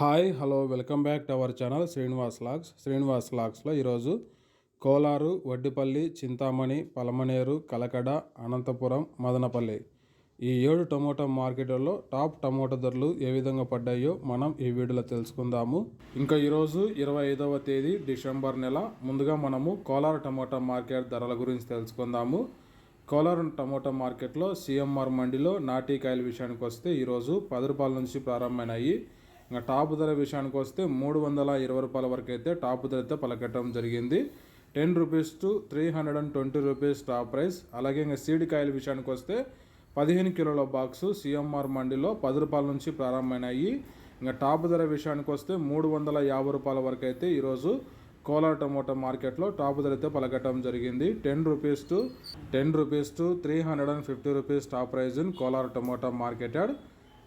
Hi hello welcome back to our channel Srinivas logs. Srinivas లాగ్స్లో ఈరోజు కోలారు వడ్డిపల్లి చింతామణి పలమనేరు కలకడ అనంతపురం మదనపల్లి ఈ ఏడు tomato మార్కెట్లలో టాప్ టమోటా ధరలు ఏ విధంగా పడ్డాయో మనం ఈ వీడియోలో తెలుసుకుందాము. ఇంకా ఈరోజు ఇరవై ఐదవ తేదీ డిసెంబర్ నెల. ముందుగా మనము కోలారు టమోటా మార్కెట్ ధరల గురించి తెలుసుకుందాము. కోలారం టమోటా మార్కెట్లో సిఎంఆర్ మండిలో నాటికాయల విషయానికి వస్తే ఈరోజు పది రూపాయల నుంచి ప్రారంభమైనాయి. ఇంకా టాప్ ధర విషయానికి వస్తే మూడు వందల ఇరవై రూపాయల వరకు అయితే టాప్ ధర అయితే పలకట్టడం జరిగింది. Ten rupees to three hundred and twenty rupees top price. అలాగే ఇంకా సీడ్ కాయల విషయానికి వస్తే పదిహేను కిలోల బాక్సు సిఎంఆర్ మండీలో పది రూపాయల నుంచి ప్రారంభమైనాయి. ఇంకా టాప్ ధర విషయానికి వస్తే మూడు వందల యాభై రూపాయల వరకు అయితే ఈరోజు కోలార్ టమోటా మార్కెట్లో టాప్ ధర అయితే పలకటం జరిగింది. Ten rupees to ten rupees to three hundred and fifty rupees top price in Kolar tomato market yard.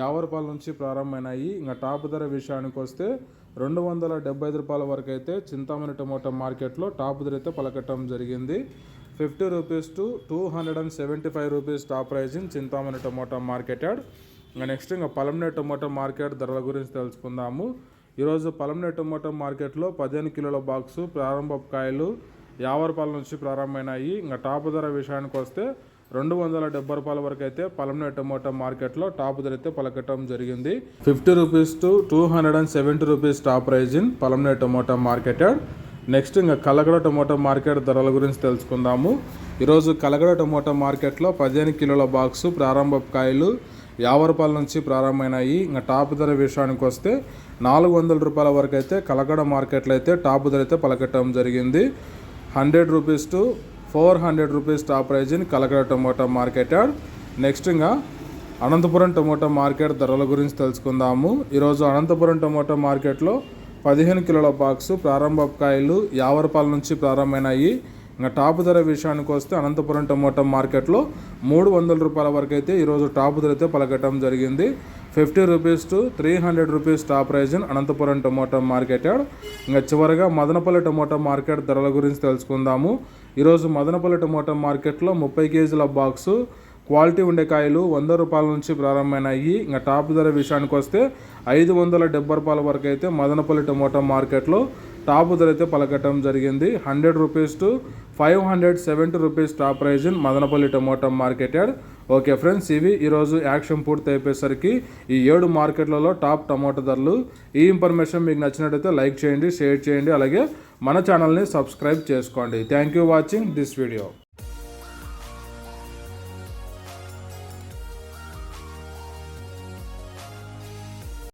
యాభై రూపాయల నుంచి ప్రారంభమైనాయి. ఇంకా టాప్ ధర విషయానికి వస్తే రెండు వందల డెబ్బై ఐదు రూపాయల వరకు అయితే చింతామణి టమోటా మార్కెట్లో టాప్ ధర అయితే పలకటం జరిగింది. Fifty rupees to two hundred and seventy five rupees top price in Chintamani tomato market yard. ఇంకా నెక్స్ట్ ఇంకా పలంనే టమోటా మార్కెట్ ధరల గురించి తెలుసుకుందాము. ఈరోజు పలంనే టమోటా మార్కెట్లో పదిహేను కిలోల బాక్సు ప్రారంభ కాయలు యాభై రూపాయల నుంచి ప్రారంభమైనాయి. ఇంకా టాప్ ధర విషయానికి వస్తే రెండు వందల డెబ్బై రూపాయల వరకు అయితే పలమనే టమోటా మార్కెట్లో టాప్ ధర అయితే పలకటం జరిగింది. Fifty rupees to two hundred and seventy rupees top price in Palamaner tomato market next ఇంకా కలగడ టమోటా మార్కెట్ ధరల గురించి తెలుసుకుందాము. ఈరోజు కలగడ టమోటా మార్కెట్లో పదిహేను కిలోల బాక్సు ప్రారంభ కాయలు యాభై రూపాయల నుంచి ప్రారంభమైనాయి. ఇంకా టాప్ ధర విషయానికి వస్తే నాలుగు వందల రూపాయల వరకు అయితే కలగడ మార్కెట్లో అయితే టాప్ ధర అయితే పలకటం జరిగింది. Hundred rupees to four hundred rupees top price in Kalakada tomato market next ఇంకా అనంతపురం టొమాటో మార్కెట్ ధరల గురించి తెలుసుకుందాము. ఈరోజు అనంతపురం టొమాటో మార్కెట్లో పదిహేను కిలోల బాక్సు ప్రారంభ కాయలు యాభై రూపాయల నుంచి ప్రారంభమైనాయి. ఇంకా టాప్ ధర విషయానికి వస్తే అనంతపురం టొమాటో మార్కెట్లో మూడు వందల రూపాయల వరకు అయితే ఈరోజు టాప్ ధర అయితే పలకటం జరిగింది. Fifty rupees to three hundred rupees top price Anantapuram tomato market ఇంకా చివరిగా మదనపల్లి టమోటా మార్కెట్ ధరల గురించి తెలుసుకుందాము. ఈరోజు మదనపల్లి టమోటో మార్కెట్లో ముప్పై కేజీల బాక్సు క్వాలిటీ ఉండే కాయలు వంద రూపాయల నుంచి ప్రారంభమైనాయి. ఇంకా టాప్ ధర విషయానికి వస్తే ఐదు వందల డెబ్బై రూపాయల వరకు అయితే మదనపల్లి టమోటో మార్కెట్లో టాప్ ధర అయితే పలకటం జరిగింది. Hundred rupees to five hundred seventy rupees top price in Madanapalle tomato market yard okay friends ఇవి ఈరోజు యాక్షన్ పూర్తి అయిపోయేసరికి ఈ ఏడు మార్కెట్లలో టాప్ టమోటా ధరలు. ఈ ఇన్ఫర్మేషన్ మీకు నచ్చినట్టయితే లైక్ చేయండి షేర్ చేయండి అలాగే మన ఛానల్ని సబ్స్క్రైబ్ చేసుకోండి. Thank you watching this video.